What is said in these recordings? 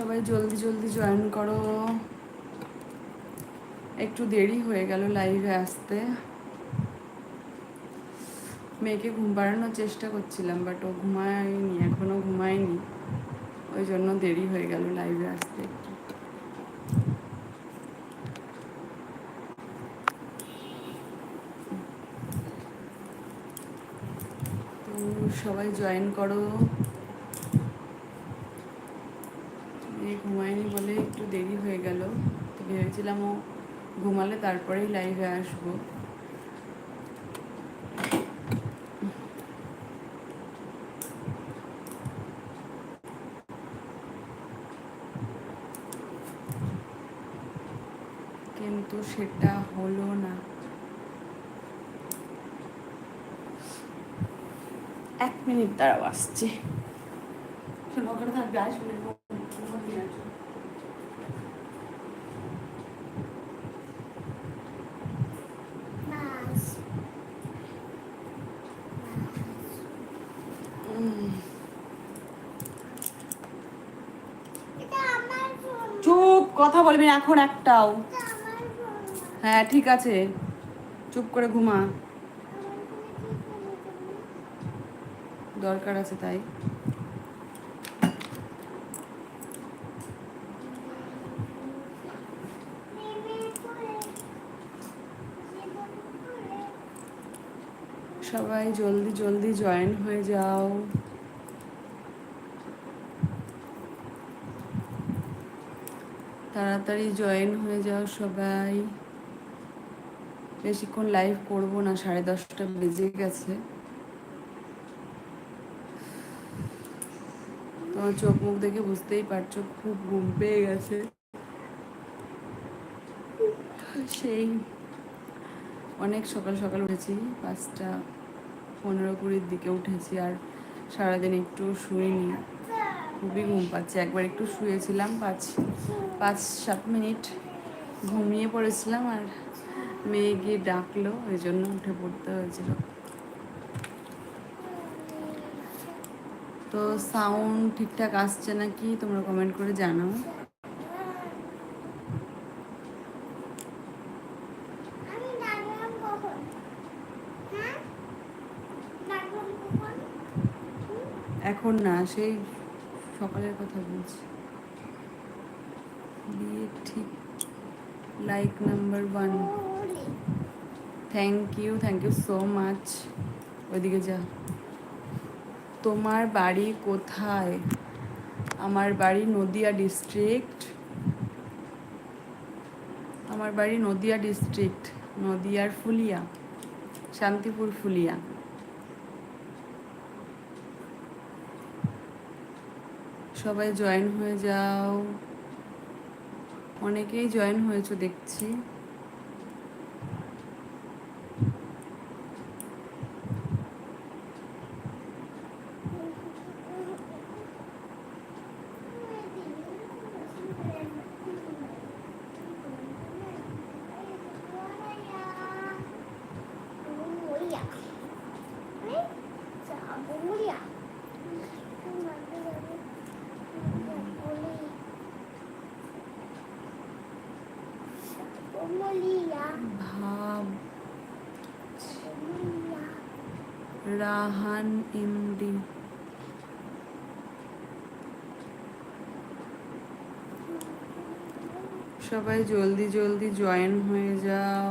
সবাই জলদি জলদি জয়েন করো। একটু দেরি হয়ে গেল লাইভে আসতে। মেয়েকে ঘুম পাড়ানোর চেষ্টা করছিলাম বাট ও ঘুমায়নি, এখনও ঘুমায়নি। ওই জন্য দেরি হয়ে গেল লাইভে আসতে একটু। সবাই জয়েন করো এই ঘুমায়নি বলে একটু দেরি হয়ে গেল তো ভেবেছিলাম ও ঘুমালে তারপরেই লাইভে আসব। কিন্তু সেটা হলো না। এক মিনিট দাঁড়াও আসছে। ওখানে থাকবে আসবে মাছ এটা আমার ফোন চুপ কথা বলবি না এখন একটাও। হ্যাঁ ঠিক আছে। চুপ করে ঘুমা। দরকার আছে তাই। সবাই জলদি জলদি জয়েন হয়ে যাও। তাড়াতাড়ি জয়েন হয়ে যাও সবাই। বেশিক্ষণ লাইভ করব না, সাড়ে দশটা বেজে গেছে। তোমার চোখ মুখ দেখে বুঝতেই পারছ, খুব ঘুম পেয়ে গেছে। সেই, অনেক সকাল সকাল উঠেছি, পাঁচটা পনেরো কুড়ির দিকে উঠেছি, আর সারাদিন একটু শুইনি। খুবই ঘুম পাচ্ছে। একবার একটু শুয়েছিলাম পাঁচ পাঁচ সাত মিনিট ঘুমিয়ে পড়েছিলাম আর মেয়ে গিয়ে ডাকলো ওই জন্য উঠে পড়তে হয়েছিল। তো সাউন্ড ঠিকঠাক আসছে নাকি তোমরা কমেন্ট করে জানাও। হ্যাঁ? এখন না সেই সকালের কথা বলছি। দিয়ে ঠিক like number one thank you thank you so much ওইদিকে যা। তোমার বাড়ি কোথায়? আমার বাড়ি নদিয়া ডিস্ট্রিক্ট আমার বাড়ি নদিয়া ডিস্ট্রিক্ট নদিয়ার ফুলিয়া, শান্তিপুর ফুলিয়া। সবাই জয়েন হয়ে যাও। অনেকেই জয়েন হয়েছে দেখছি ভাব রাহান এমডি সবাই জলদি জলদি জয়েন হয়ে যাও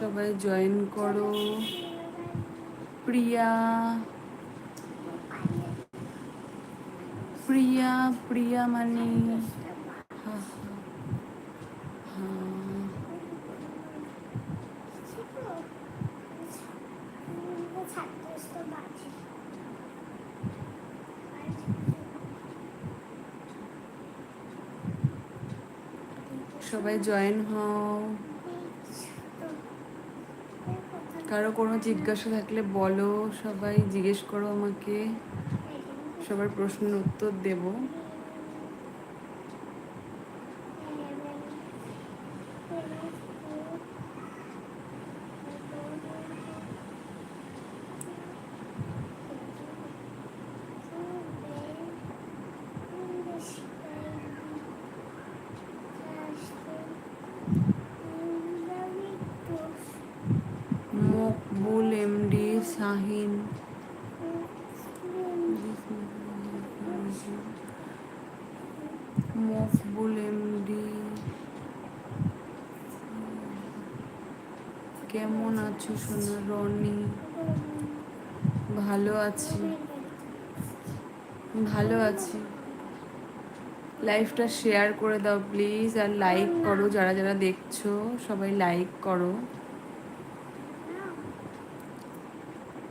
সবাই জয়েন করো। প্রিয়া প্রিয়া প্রিয়া মানে? সবাই জয়েন হও। কারও কোনো জিজ্ঞাসা থাকলে বলো সবাই জিজ্ঞেস করো আমাকে। সবার প্রশ্নের উত্তর দেব মকবুল এমডি শাহিন মকবুল এমডি কেমন আছো সোনা রনি? ভালো আছি। ভালো আছি। লাইভটা শেয়ার করে দাও প্লিজ, আর লাইক করো যারা যারা দেখছ, সবাই লাইক করো।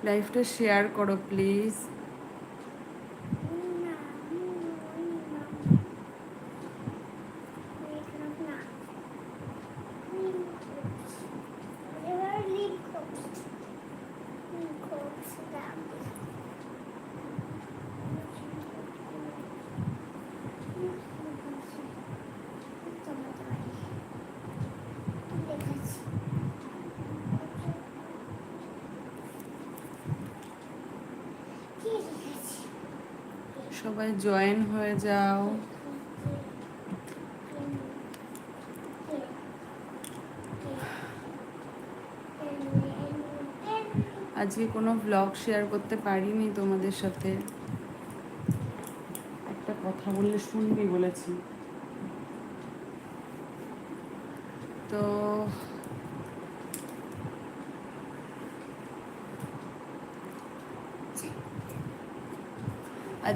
লাইভটা শেয়ার করো প্লিজ। সবাই জয়েন হয়ে যাও। আজকে কোনো ব্লগ শেয়ার করতে পারিনি তোমাদের সাথে। একটা কথা বললে শুনবি বলেছি। তো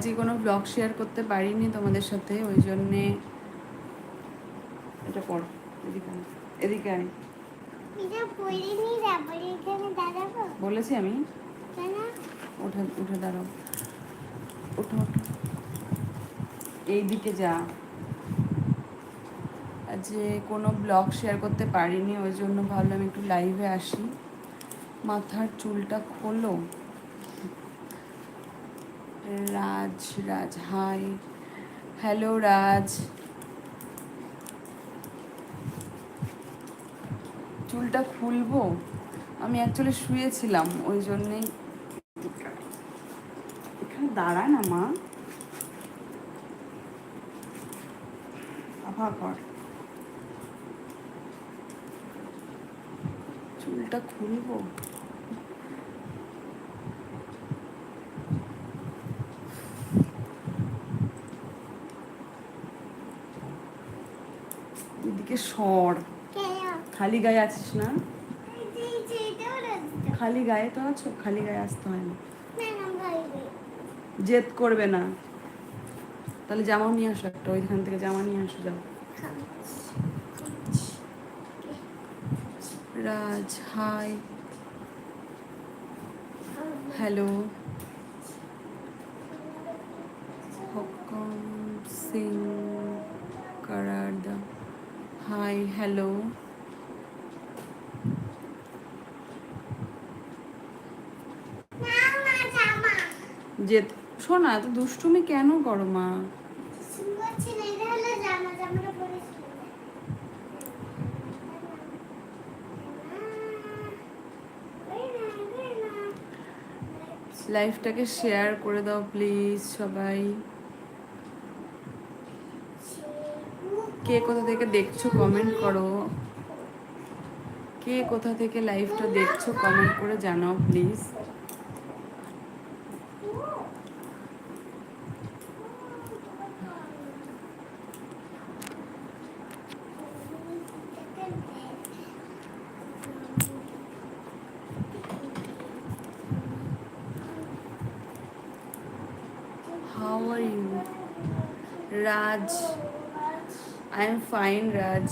আজকে কোনো ব্লগ শেয়ার করতে পারিনি তোমাদের সাথে ওই জন্যে এটা পড় এদিকে এদিকে আয়। বলেছি আমি। উঠে উঠে দাঁড়াও। উঠো উঠো এইদিকে যা। যে কোনো ব্লগ শেয়ার করতে পারিনি ওই জন্য ভাবলাম একটু লাইভে আসি। মাথার চুলটা খোলো। রাজ রাজ, হাই। হ্যালো, রাজ। চুলটা খুলবো? আমি অ্যাকচুয়ালি শুয়েছিলাম, ওই জন্যেই। এখানে দাঁড়ায় না, মা। আভা কর চুলটা খুলবো এদিকে সর খালি গায়ে আছিস না? খালি গায়ে তো আছো? খালি গায়ে আসতে হয় না। জেদ করবে না। তাহলে জামাও নিয়ে আসো একটা ওইখান থেকে জামা নিয়ে আসো যাও। Raj hi. Hello. Hukam Singh. Hi hello যে শোনা, এত দুষ্টুমি কেন করো মা? লাইফটাকে শেয়ার করে দাও প্লিজ সবাই। কে কোথা থেকে দেখছ কমেন্ট করো। কে কোথা থেকে লাইভটা দেখছ কমেন্ট করে জানাও প্লিজ ফাইন রাজ।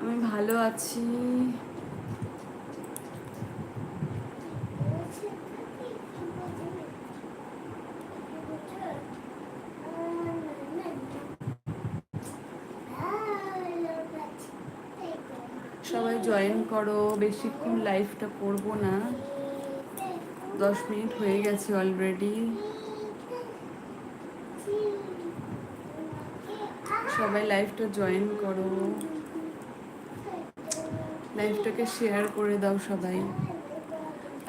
আমি ভালো আছি। সবাই জয়েন করো বেশিক্ষণ লাইফটা করব না। দশ মিনিট হয়ে গেছে অলরেডি সবাই লাইভটা জয়েন করো। লাইভটাকে শেয়ার করে দাও সবাই।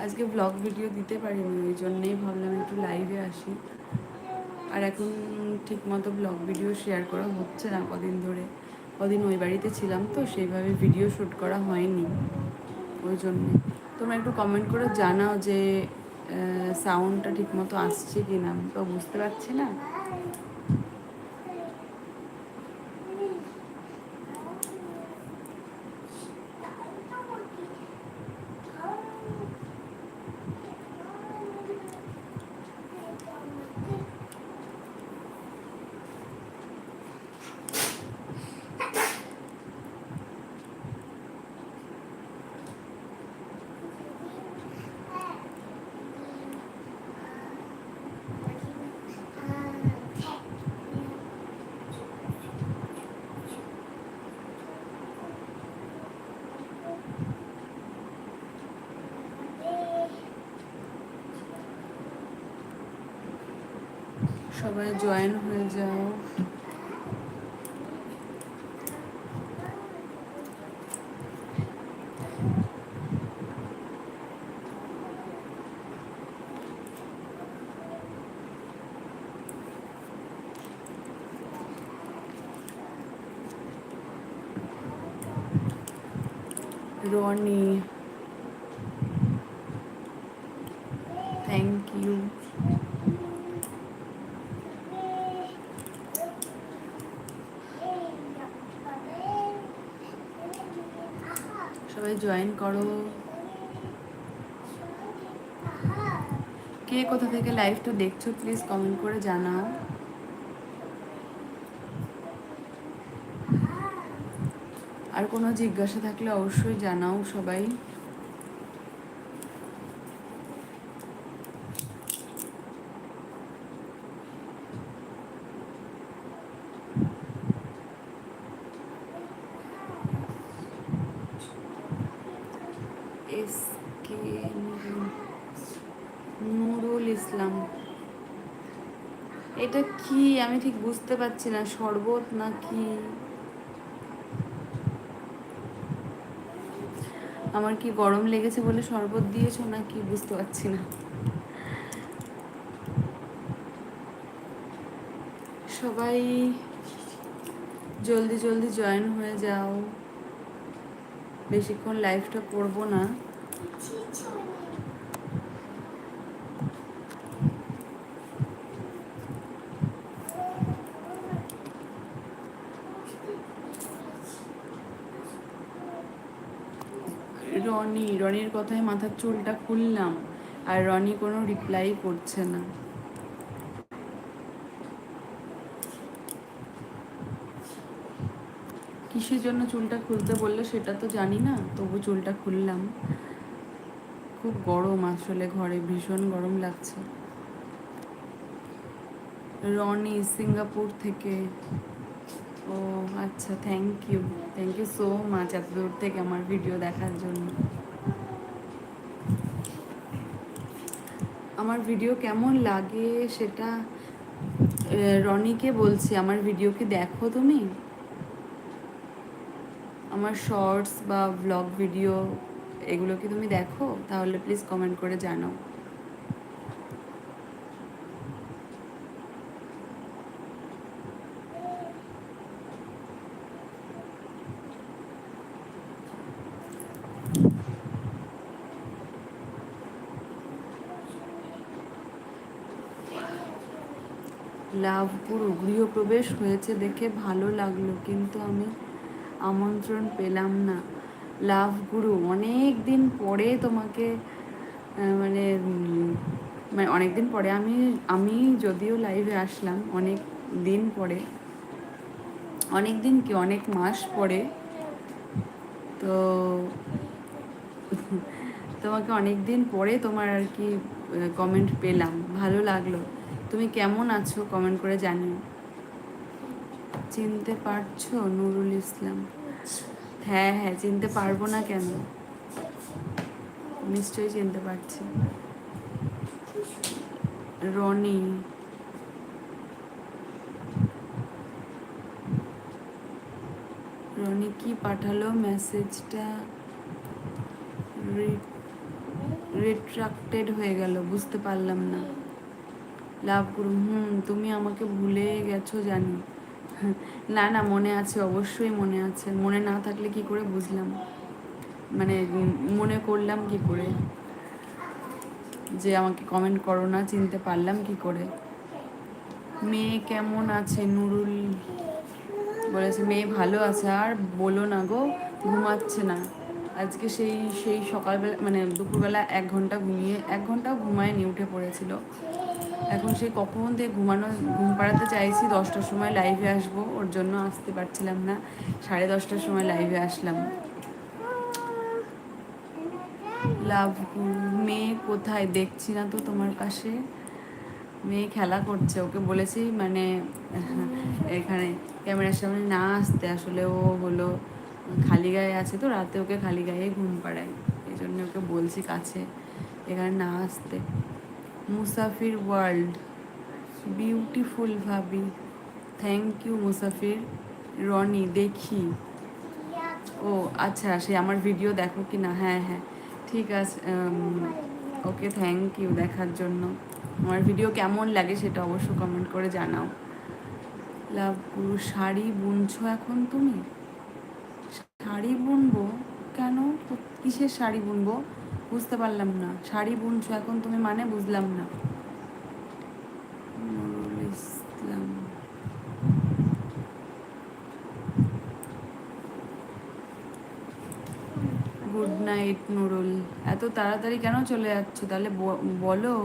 আজকে ব্লগ ভিডিও দিতে পারিনি, ওই জন্যেই ভাবলাম একটু লাইভে আসি। আর এখন ঠিকমতো ব্লগ ভিডিও শেয়ার করা হচ্ছে না কদিন ধরে। কদিন ওই বাড়িতে ছিলাম তো, সেইভাবে ভিডিও শ্যুট করা হয়নি। ওই জন্যে। তোমরা একটু কমেন্ট করে জানাও যে সাউন্ডটা ঠিকমতো আসছে কি না তো বুঝতে পারছি না। সবাই জয়েন হয়ে যাও। রনি থ্যাংক ইউ সবাই জয়েন করো। কে কোথা থেকে লাইভটা দেখছ প্লিজ কমেন্ট করে জানাও। আর কোনো জিজ্ঞাসা থাকলে অবশ্যই জানাও সবাই এস কে নুরুল ইসলাম এটা কি? আমি ঠিক বুঝতে পারছি না। শরবত না কি আমার কি গরম লেগেছে বলে শরবত দিয়েছ না কি বুঝতে পারছি না। সবাই জলদি জলদি জয়েন হয়ে যাও। বেশিক্ষণ লাইফটা করব না। রনি, রনির কথায় মাথার চুলটা খুললাম আর রনি কোনো রিপ্লাই করছে না। কিসের জন্য চুলটা খুলতে বললে সেটা তো জানি না, তবু চুলটা খুললাম। খুব গরম আসলে ঘরে, ভীষণ গরম লাগছে। রনি, সিঙ্গাপুর থেকে ও আচ্ছা thank you thank you so much এত দূর থেকে আমার ভিডিও দেখার জন্য। আমার ভিডিও কেমন লাগে সেটা রনিকে বলছি, আমার ভিডিও কি দেখো তুমি? আমার শর্টস বা ব্লগ ভিডিও এগুলো কি তুমি দেখো? তাহলে প্লিজ কমেন্ট করে জানাও। লাভগুরু গৃহপ্রবেশ হয়েছে দেখে ভালো লাগল, কিন্তু আমি আমন্ত্রণ পেলাম না। লাভগুরু, অনেক দিন পরে তোমাকে মানে মানে অনেক দিন পরে আমি আমি যদিও লাইভে আসলাম, অনেক দিন পরে, অনেক দিন কি, অনেক মাস পরে, তো তোমাকে অনেক দিন পরে তোমার আর কি কমেন্ট পেলাম, ভালো লাগল। তুমি কেমন আছো কমেন্ট করে জানিও। চিনতে পারছ নুরুল ইসলাম? হ্যাঁ হ্যাঁ চিনতে পারব না কেন? নিশ্চয়ই চিনতে পারছি। রনি। রনি কি পাঠালো মেসেজটা? রিট্রাক্টেড হয়ে গেল, বুঝতে পারলাম না। লাভ গুরু হুম, তুমি আমাকে ভুলে গেছো জানি। না না, মনে আছে, অবশ্যই মনে আছে। মনে না থাকলে কি করে বুঝলাম? মানে মনে করলাম কি করে? যে আমাকে কমেন্ট করো না, চিনতে পারলাম কি করে? মেয়ে কেমন আছে, নুরুল? বলেছে, মেয়ে ভালো আছে, আর বলো না গো, ঘুমাচ্ছে না। আজকে সেই সেই সকালবেলা মানে দুপুরবেলা এক ঘণ্টা ঘুমিয়ে, এক ঘন্টাও ঘুমায়নি, উঠে পড়েছিল। এখন সেই কখন থেকে ঘুমানো, ঘুম পাড়াতে চাইছি, দশটার সময় লাইভে আসব। ওর জন্য আসতে পারছিলাম না। সাড়ে দশটার সময় লাইভে আসলাম। লাভ মেয়ে কোথায়? দেখছি না তো তোমার পাশে। মেয়ে খেলা করছে, ওকে বলেছি মানে এখানে ক্যামেরার সামনে না আসতে। আসলে ও হলো খালি গায়ে আছে তো, রাতে ওকে খালি গায়ে ঘুম পাড়াই। এই জন্য ওকে বলছি কাছে, এখানে না আসতে। মুসাফির ওয়ার্ল্ড। বিউটিফুল ভাবি। Thank you Musafir. রনি, দেখি। ও আচ্ছা সে আমার ভিডিও দেখো কি না? হ্যাঁ হ্যাঁ। ঠিক আছে ওকে, থ্যাংক ইউ দেখার জন্য। আমার ভিডিও কেমন লাগে সেটা অবশ্য কমেন্ট করে জানাও। লাভ শাড়ি বুনছো এখন তুমি? শাড়ি বুনবো? কেন? কিসের শাড়ি বুনবো? বুঝতে পারলাম না। শাড়ি বুনছো, এখন তুমি মানে বুঝলাম না। Nurul Islam good night, Nurul. এত তাড়াতাড়ি কেন চলে যাচ্ছ? তাহলে বলো।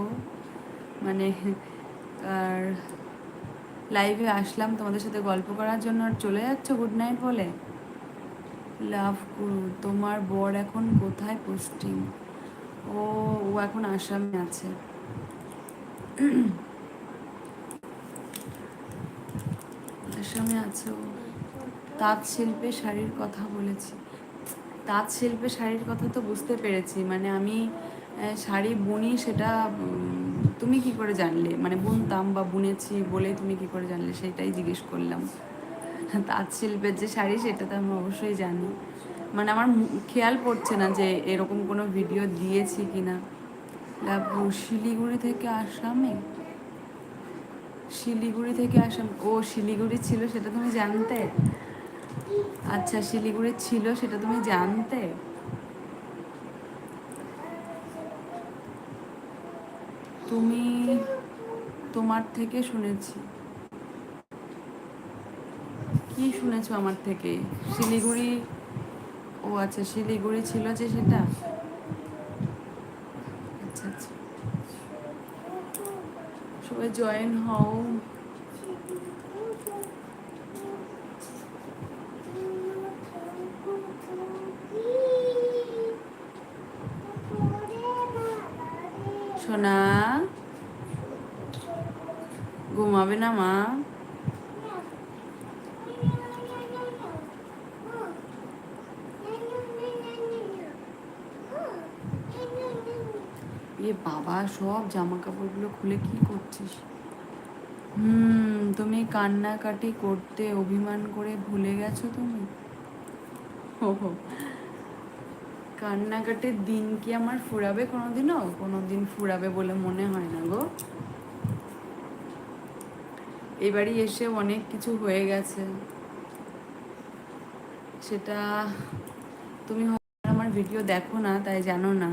মানে আর লাইভে আসলাম তোমাদের সাথে গল্প করার জন্য। আর চলে যাচ্ছ গুড নাইট বলে? লাভ করু, তোমার বর এখন কোথায় পোস্টিং ও ও এখন আসামে আছে। আসামে আছে ও। তাঁত শিল্পে শাড়ির কথা বলেছি। তাঁত শিল্পে শাড়ির কথা তো বুঝতে পেরেছি। মানে আমি শাড়ি বুনি সেটা তুমি কি করে জানলে? মানে বুনতাম বা বুনেছি বলে তুমি কি করে জানলে? সেটাই জিজ্ঞেস করলাম। তাঁত শিল্পের যে শাড়ি সেটা তো আমি অবশ্যই জানি। মানে আমার খেয়াল পড়ছে না যে এরকম কোনো ভিডিও দিয়েছি কি না শিলিগুড়ি থেকে আসামে? শিলিগুড়ি থেকে আসাম, ও শিলিগুড়ি ছিল সেটা তুমি জানতে? আচ্ছা শিলিগুড়ি ছিল সেটা তুমি জানতে? তুমি তোমার থেকে শুনেছি। কি শুনেছো আমার থেকে? শিলিগুড়ি ও আচ্ছা শিলিগুড়ি ছিল যে সেটা? আচ্ছা আচ্ছা। সবাই জয়েন হও। সোনা, ঘুমাবে না মা? সব জামা কাপড়গুলো খুলে কি করছিস? হুম তুমি কান্নাকাটি করতে অভিমান করে ভুলে গেছো তুমি? ও হো। কান্নাকাটির দিন কি আমার ফুরাবে কোনোদিনও? কোনোদিন ফুরাবে বলে মনে হয় না গো। এবারই এসে অনেক কিছু হয়ে গেছে। সেটা তুমি আমার ভিডিও দেখো না তাই জানো না।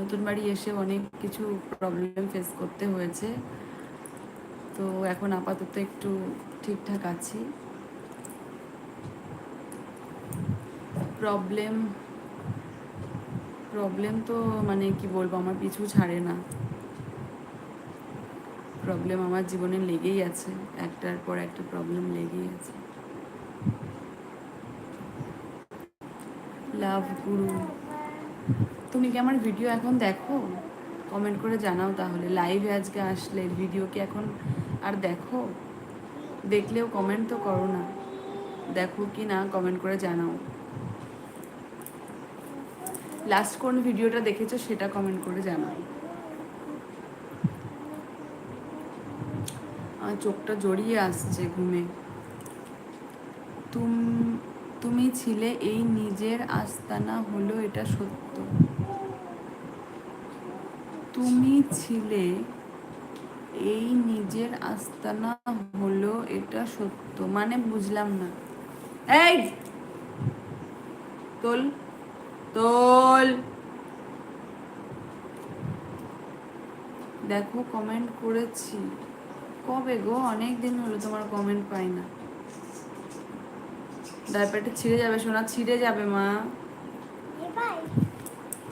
নতুন বাড়ি এসে অনেক কিছু প্রবলেম ফেস করতে হয়েছে। তো এখন আপাতত একটু ঠিকঠাক আছি। প্রবলেম প্রবলেম তো মানে কি বলব, আমার পিছু ছাড়ে না। প্রবলেম আমার জীবনে লেগেই আছে, একটার পর একটা প্রবলেম লেগেই আছে। লাভ গুরু তুমি কি আমার ভিডিও এখন দেখো? কমেন্ট করে জানাও তাহলে। লাইভে আজকে আসলে ভিডিও কি এখন আর দেখো? দেখলেও কমেন্ট তো করো না। দেখো কি না কমেন্ট করে জানাও। লাস্ট কোন ভিডিওটা দেখেছ সেটা কমেন্ট করে জানাও। আমার চোখটা জড়িয়ে আসছে ঘুমে। তুম তুমি ছিলে এই নিজের আস্তানা হলো এটা সত্য। তুমি ছিলে এই নিজের আস্তানা হলো এটা সত্য। মানে বুঝলাম না। এই! তোল তোল! দেখো কমেন্ট করেছি। কবে গো? অনেক দিন হলো তোমার কমেন্ট পাই না। ডাইপারটা ছিঁড়ে যাবে সোনা ছিঁড়ে যাবে মা।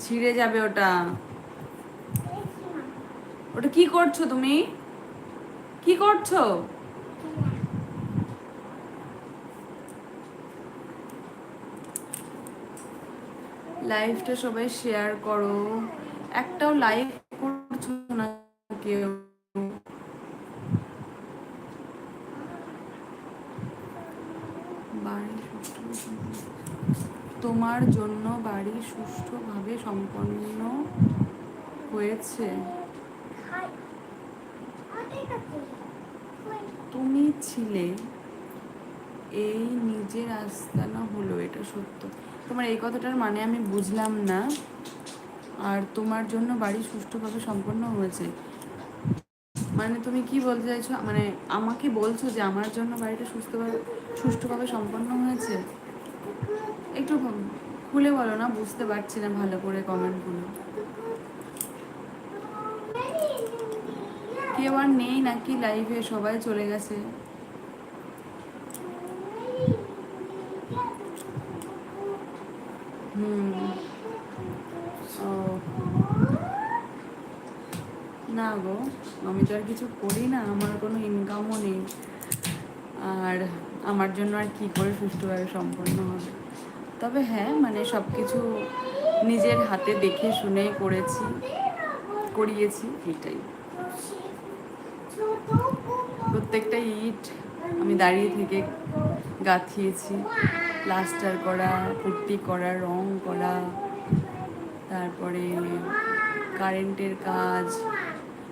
ছিঁড়ে যাবে ওটা। ওটা কি করছ তুমি? কি করছ? লাইভটা সবাই শেয়ার করো। একটাও লাইভ করছ না কেউ? তোমার জন্য বাড়ি সুষ্ঠুভাবে সম্পন্ন হয়েছে খাই অনেক আছে কই তুমি ছিলে এই নিজের আস্তানা হলো, এটা সত্য। তোমার এই কথাটার মানে আমি বুঝলাম না। আর তোমার জন্য বাড়ি সুষ্ঠুভাবে সম্পন্ন হয়েছে। মানে তুমি কি বলতে চাইছো? মানে আমাকে বলছো যে আমার জন্য বাড়িটা সুস্থভাবে, সুষ্ঠুভাবে সম্পন্ন হয়েছে? একটু খুলে বলো না, বুঝতে পারছি না ভালো করে কমেন্টগুলো। কেউ আর নেই নাকি লাইভে সবাই চলে গেছে। হুম। ও। না গো, আমি তো আর কিছু করি না, আমার কোনো ইনকামও নেই। আর আমার জন্য আর কি করে সুষ্ঠুভাবে সম্পন্ন হবে? তবে হ্যাঁ মানে সব কিছু নিজের হাতে দেখে শুনে করেছি, করিয়েছি, এটাই। প্রত্যেকটা ইট আমি দাঁড়িয়ে থেকে গাঁথিয়েছি। প্লাস্টার করা পুট্টি করা, রং করা, তারপরে কারেন্টের কাজ।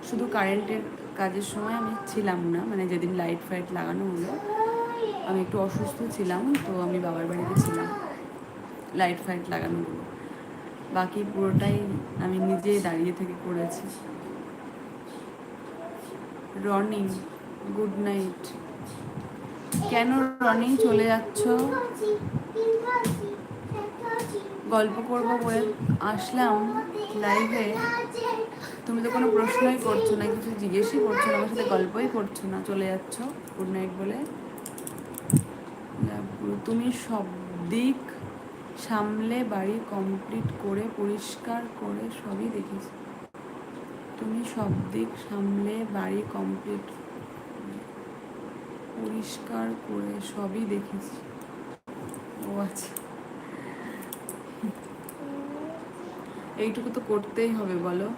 শুধু কারেন্টের কাজের সময় আমি ছিলাম না মানে যেদিন লাইট ফাইট লাগানো হলো, আমি একটু অসুস্থ ছিলাম, তো আমি বাবার বাড়িতে ছিলাম লাইট ফাইট লাগানো হলো বাকি পুরোটাই আমি নিজে দাঁড়িয়ে থেকে করেছি। রনিং গুড নাইট কেন রনিং চলে যাচ্ছ? গল্প করব বলে আসলাম লাইভে তুমি তো কোনো প্রশ্নই করছ না, কিছু জিজ্ঞেসই করছ না, আমার সাথে গল্পই করছ না, চলে যাচ্ছ গুড নাইট বলে। তুমি সব দিক সামলে, বাড়ি কমপ্লিট করে, পরিষ্কার করে সবই দেখেছি তুমি সব দিক সামলে, বাড়ি কমপ্লিট পরিষ্কার করে সবই দেখেছি। ও আচ্ছা। এইটুকু তো করতেই হবে বলো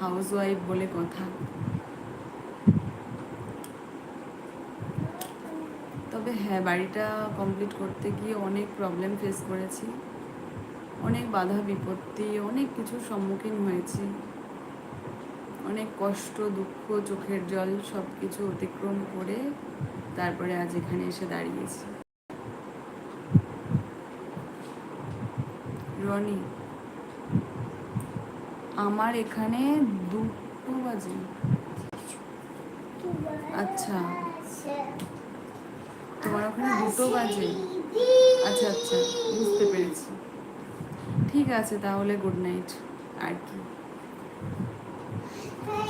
হাউস ওয়াইফ বলে কথা। তবে হ্যাঁ বাড়িটা কমপ্লিট করতে গিয়ে অনেক প্রবলেম ফেস করেছি। অনেক বাধা বিপত্তি, অনেক কিছুর সম্মুখীন হয়েছি। অনেক কষ্ট, দুঃখ, চোখের জল সব কিছু অতিক্রম করে তারপরে আজ এখানে এসে দাঁড়িয়েছি। রনি, আমার এখানে দুটো বাজে। আচ্ছা। তোমার ওখানে দুটো বাজে। আচ্ছা আচ্ছা বুঝতে পেরেছি। ঠিক আছে, তাহলে গুড নাইট আর কি।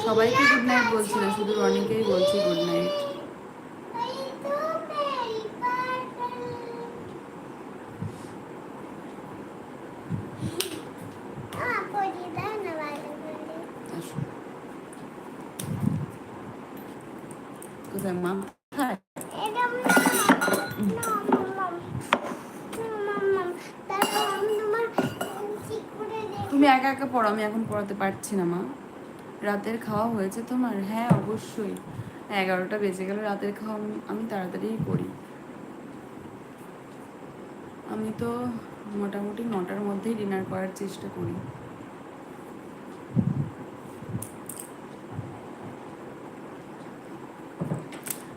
সবাইকে গুড নাইট বলছি না শুধু রনিকেই বলছি গুড নাইট আসো কোথায় মা কোথায় তুমি একা একা পড়ো আমি এখন পড়াতে পারছি না, মা। রাতের খাওয়া হয়েছে তোমার? হ্যাঁ অবশ্যই। এগারোটা বেজে গেলে, রাতের খাওয়া আমি- তাড়াতাড়িই করি। আমি তো মোটামুটি নটার মধ্যেই ডিনার করার চেষ্টা করি।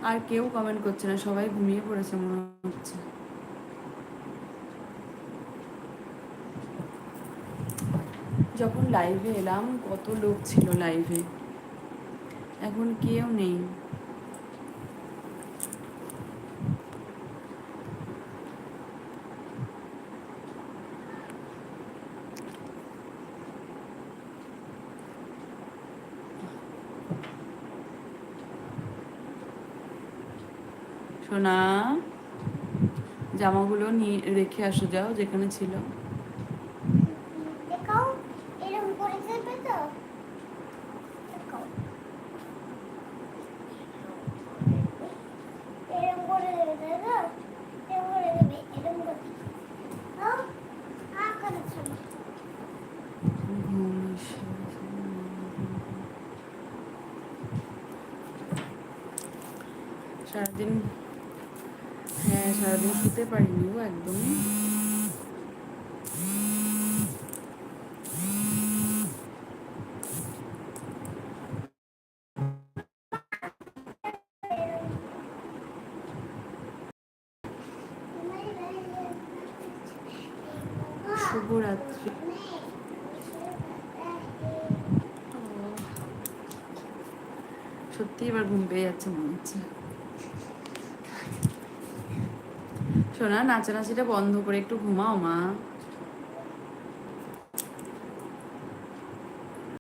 আর কেউ কমেন্ট করছে না, সবাই ঘুমিয়ে পড়েছে মনে হচ্ছে। যখন লাইভে এলাম, কত লোক ছিল লাইভে এখন কেউ নেই। সোনা, জামাগুলো নিয়ে রেখে আসো, যাও যেখানে ছিল দেখাও এরকম করে দেবে তো দেখাও এরকম করে দেবে তাই তো এরকম করে দেবে এরকম করে দাও আ করে ছবি ঘুম এসে- সারাদিন হ্যাঁ সারাদিন শুতে পারিনি গো একদমই। শুভরাত্রি। সত্যি এবার ঘুম পেয়ে যাচ্ছে মনে হচ্ছে শোনা নাচানাচিটা বন্ধ করে একটু ঘুমাও মা।